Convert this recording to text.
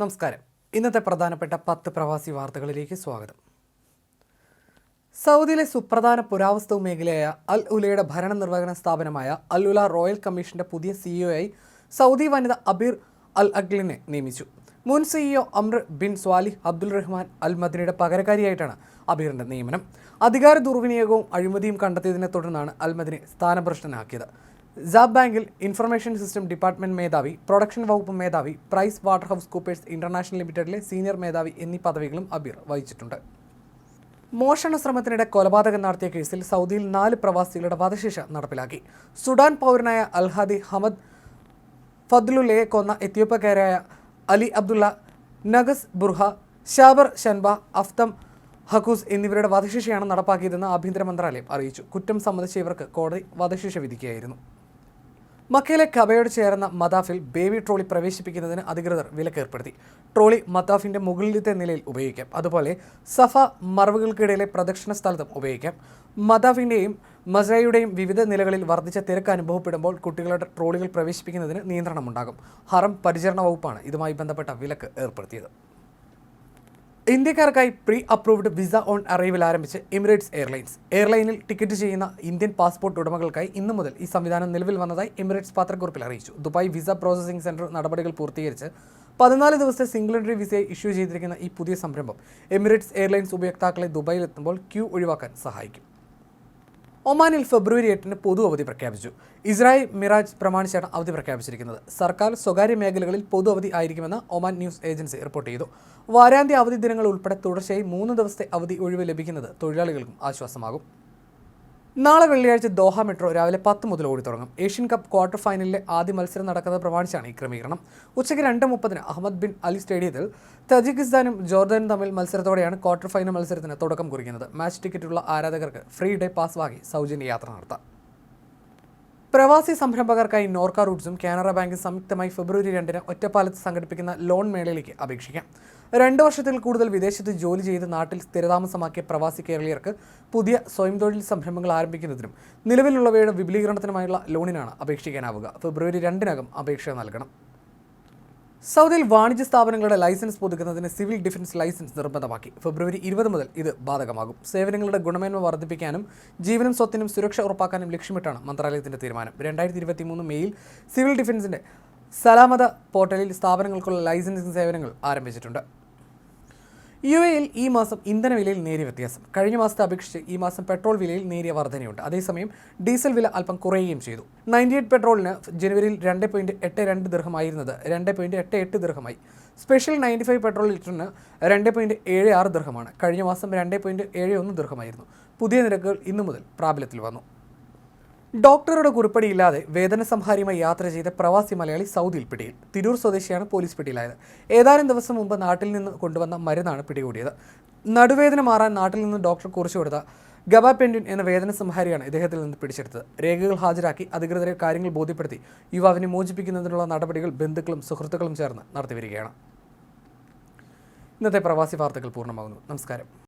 നമസ്കാരം. ഇന്നത്തെ പ്രധാനപ്പെട്ട പത്ത് പ്രവാസി വാർത്തകളിലേക്ക് സ്വാഗതം. സൗദിയിലെ സുപ്രധാന പുരാവസ്തു മേഖലയായ അൽ ഉലയുടെ ഭരണ നിർവഹണ സ്ഥാപനമായ അൽ ഉല റോയൽ കമ്മീഷന്റെ പുതിയ സിഇഒയായി സൗദി വനിത അബീർ അൽ അഖ്ലിനെ നിയമിച്ചു. മുൻ CEO Amr bin Saleh Abdul Rahman al മദിനയുടെ പകരക്കാരിയായിട്ടാണ് അബീറിന്റെ നിയമനം. അധികാര ദുർവിനിയോഗവും അഴിമതിയും കണ്ടെത്തിയതിനെ തുടർന്നാണ് അൽ മദിനെ സ്ഥാനഭ്രഷ്ടനാക്കിയത്. സാബ് ബാങ്കിൽ ഇൻഫർമേഷൻ സിസ്റ്റം ഡിപ്പാർട്ട്മെന്റ് മേധാവി പ്രൊഡക്ഷൻ വകുപ്പ് മേധാവി price water house Coopers International ലിമിറ്റഡിലെ സീനിയർ മേധാവി എന്നീ പദവികളും അബീർ വഹിച്ചിട്ടുണ്ട്. മോഷണ ശ്രമത്തിനിടെ കൊലപാതകം നടത്തിയ കേസിൽ സൗദിയിൽ നാല് പ്രവാസികളുടെ വധശിക്ഷ നടപ്പിലാക്കി. സുഡാൻ പൗരനായ അൽഹാദി ഹമദ് ഫദ്ലുലയെ കൊന്ന എത്യോപ്യക്കാരായ അലി അബ്ദുള്ള നഗസ് ബുർഹ ഷാബർ ഷൻബ അഫ്തം ഹക്കൂസ് എന്നിവരുടെ വധശിക്ഷയാണ് നടപ്പാക്കിയതെന്ന് ആഭ്യന്തര മന്ത്രാലയം അറിയിച്ചു. കുറ്റം സംബന്ധിച്ച ഇവർക്ക് കോടതി വധശിക്ഷ വിധിക്കുകയായിരുന്നു. മക്കയിലെ കബയോട് ചേർന്ന മദാഫിൽ ബേബി ട്രോളി പ്രവേശിപ്പിക്കുന്നതിന് അധികൃതർ വിലക്കേർപ്പെടുത്തി. ട്രോളി മദാഫിന്റെ മുകളിലത്തെ നിലയിൽ ഉപയോഗിക്കാം. അതുപോലെ സഫ മറവുകൾക്കിടയിലെ പ്രദക്ഷിണ സ്ഥലത്തും ഉപയോഗിക്കാം. മദാഫിന്റെയും മസറയുടെയും വിവിധ നിലകളിൽ വർദ്ധിച്ച തിരക്ക് അനുഭവപ്പെടുമ്പോൾ കുട്ടികളുടെ ട്രോളികൾ പ്രവേശിപ്പിക്കുന്നതിന് നിയന്ത്രണമുണ്ടാകും. ഹറം പരിചരണ വകുപ്പാണ് ഇതുമായി ബന്ധപ്പെട്ട വിലക്ക് ഏർപ്പെടുത്തിയത്. ഇന്ത്യക്കാർക്കായി pre approved visa on arrival ആരംഭിച്ച് എമിറേറ്റ്സ് എയർലൈൻസ് എയർലൈനിൽ ടിക്കറ്റ് ചെയ്യുന്ന ഇന്ത്യൻ പാസ്പോർട്ട് ഉടമകൾക്കായി ഇന്നു മുതൽ ഈ സംവിധാനം നിലവിൽ വന്നതായി എമിറേറ്റ്സ് പത്രക്കുറിപ്പിൽ അറിയിച്ചു. ദുബായ് വിസ പ്രോസസ്സിംഗ് സെന്റർ നടപടികൾ പൂർത്തീകരിച്ച് പതിനാല് ദിവസത്തെ എൻട്രി വിസയെ ഇഷ്യൂ ചെയ്തിരിക്കുന്ന ഈ പുതിയ സംരംഭം എമിറേറ്റ്സ് എയർലൈൻസ് ഉപയോക്താക്കളെ ദുബായിൽ എത്തുമ്പോൾ ക്യൂ ഒഴിവാക്കാൻ സഹായിക്കും. ഒമാനിൽ ഫെബ്രുവരി എട്ടിന് പൊതു അവധി പ്രഖ്യാപിച്ചു. ഇസ്രായേൽ മിറാജ് പ്രമാണിച്ചാണ് അവധി പ്രഖ്യാപിച്ചിരിക്കുന്നത്. സർക്കാർ സ്വകാര്യ മേഖലകളിൽ പൊതു അവധി ആയിരിക്കുമെന്ന് ഒമാൻ ന്യൂസ് ഏജൻസി റിപ്പോർട്ട് ചെയ്തു. വാരാന്ത്യ അവധി ദിനങ്ങൾ ഉൾപ്പെടെ തുടർച്ചയായി മൂന്ന് ദിവസത്തെ അവധി ഒഴിവ് ലഭിക്കുന്നത് തൊഴിലാളികൾക്കും ആശ്വാസമാകും. നാളെ വെള്ളിയാഴ്ച ദോഹ മെട്രോ രാവിലെ പത്ത് മുതൽ ഓടി തുടങ്ങും. ഏഷ്യൻ കപ്പ് ക്വാർട്ടർ ഫൈനലിലെ ആദ്യ മത്സരം നടക്കുന്നത് പ്രമാണിച്ചാണ് ഈ ക്രമീകരണം. ഉച്ചയ്ക്ക് രണ്ട് മുപ്പതിന് അഹമ്മദ് ബിൻ അലി സ്റ്റേഡിയത്തിൽ തജിക്കിസ്ഥാനും ജോർദാനും തമ്മിൽ മത്സരത്തോടെയാണ് ക്വാർട്ടർ ഫൈനൽ മത്സരത്തിന് തുടക്കം കുറിക്കുന്നത്. മാച്ച് ടിക്കറ്റുള്ള ആരാധകർക്ക് ഫ്രീ ഡേ പാസ് വാങ്ങി സൗജന്യ യാത്ര നടത്താം. പ്രവാസി സംരംഭകർക്കായി നോർക്ക റൂട്ട്സും കാനറ ബാങ്കും സംയുക്തമായി ഫെബ്രുവരി രണ്ടിന് ഒറ്റപ്പാലത്ത് സംഘടിപ്പിക്കുന്ന ലോൺ മേളയിലേക്ക് അപേക്ഷിക്കാം. രണ്ട് വർഷത്തിൽ കൂടുതൽ വിദേശത്ത് ജോലി ചെയ്ത് നാട്ടിൽ സ്ഥിരതാമസമാക്കിയ പ്രവാസി കേരളീയർക്ക് പുതിയ സ്വയം തൊഴിൽ സംരംഭങ്ങൾ ആരംഭിക്കുന്നതിനും നിലവിലുള്ളവയുടെ വിപുലീകരണത്തിനുമായുള്ള ലോണിനാണ് അപേക്ഷിക്കാനാവുക. ഫെബ്രുവരി രണ്ടിനകം അപേക്ഷ നൽകണം. സൗദിയിൽ വാണിജ്യ സ്ഥാപനങ്ങളുടെ ലൈസൻസ് പുതുക്കുന്നതിന് സിവിൽ ഡിഫൻസ് ലൈസൻസ് നിർബന്ധമാക്കി. ഫെബ്രുവരി ഇരുപത് മുതൽ ഇത് ബാധകമാകും. സേവനങ്ങളുടെ ഗുണമേന്മ വർദ്ധിപ്പിക്കാനും ജീവനും സ്വത്തിനും സുരക്ഷ ഉറപ്പാക്കാനും ലക്ഷ്യമിട്ടാണ് മന്ത്രാലയത്തിന്റെ തീരുമാനം. രണ്ടായിരത്തി ഇരുപത്തി മൂന്ന് മെയ്യിൽ സിവിൽ ഡിഫൻസിന്റെ സലാമത പോർട്ടലിൽ സ്ഥാപനങ്ങൾക്കുള്ള ലൈസൻസിംഗ് സേവനങ്ങൾ ആരംഭിച്ചിട്ടുണ്ട്. യു എയിൽ ഈ മാസം ഇന്ധന വിലയിൽ നേരിയ വ്യത്യാസം. കഴിഞ്ഞ മാസത്തെ അപേക്ഷിച്ച് ഈ മാസം പെട്രോൾ വിലയിൽ നേരിയ വർധനയുണ്ട്. അതേസമയം ഡീസൽ വില അല്പം കുറയുകയും ചെയ്തു. നയന്റി എയ്റ്റ് പെട്രോളിന് ജനുവരിയിൽ രണ്ട് പോയിന്റ് എട്ട് രണ്ട് ദീർഘമായിരുന്നത് രണ്ട് പോയിന്റ് എട്ട് എട്ട് ദീർഘമായി. സ്പെഷ്യൽ നയന്റി ഫൈവ് പെട്രോൾ ലിറ്ററിന് രണ്ട് പോയിന്റ് ഏഴ് ആറ് ദീർഘമാണ്. കഴിഞ്ഞ മാസം രണ്ട് പോയിന്റ് ഏഴ് ഒന്ന് ദീർഘമായിരുന്നു. പുതിയ നിരക്കുകൾ ഇന്നു മുതൽ പ്രാബല്യത്തിൽ വന്നു. ഡോക്ടറുടെ കുറിപ്പടിയില്ലാതെ വേദന സംഹാരിയുമായി യാത്ര ചെയ്ത പ്രവാസി മലയാളി സൗദിയിൽ പിടിയിൽ. തിരൂർ സ്വദേശിയാണ് പോലീസ് പിടിയിലായത്. ഏതാനും ദിവസം മുമ്പ് നാട്ടിൽ നിന്ന് കൊണ്ടുവന്ന മരുന്നാണ് പിടികൂടിയത്. നടുവേദന മാറാൻ നാട്ടിൽ നിന്ന് ഡോക്ടർ കുറിച്ചു കൊടുത്ത ഗബാപെൻഡിൻ എന്ന വേദന സംഹാരിയാണ് ഇദ്ദേഹത്തിൽ നിന്ന് പിടിച്ചെടുത്തത്. രേഖകൾ ഹാജരാക്കി അധികൃതരെ കാര്യങ്ങൾ ബോധ്യപ്പെടുത്തി യുവാവിനെ മോചിപ്പിക്കുന്നതിനുള്ള നടപടികൾ ബന്ധുക്കളും സുഹൃത്തുക്കളും ചേർന്ന് നടത്തിവരികയാണ്. ഇന്നത്തെ പ്രവാസി വാർത്തകൾ പൂർണമാകുന്നു. നമസ്കാരം.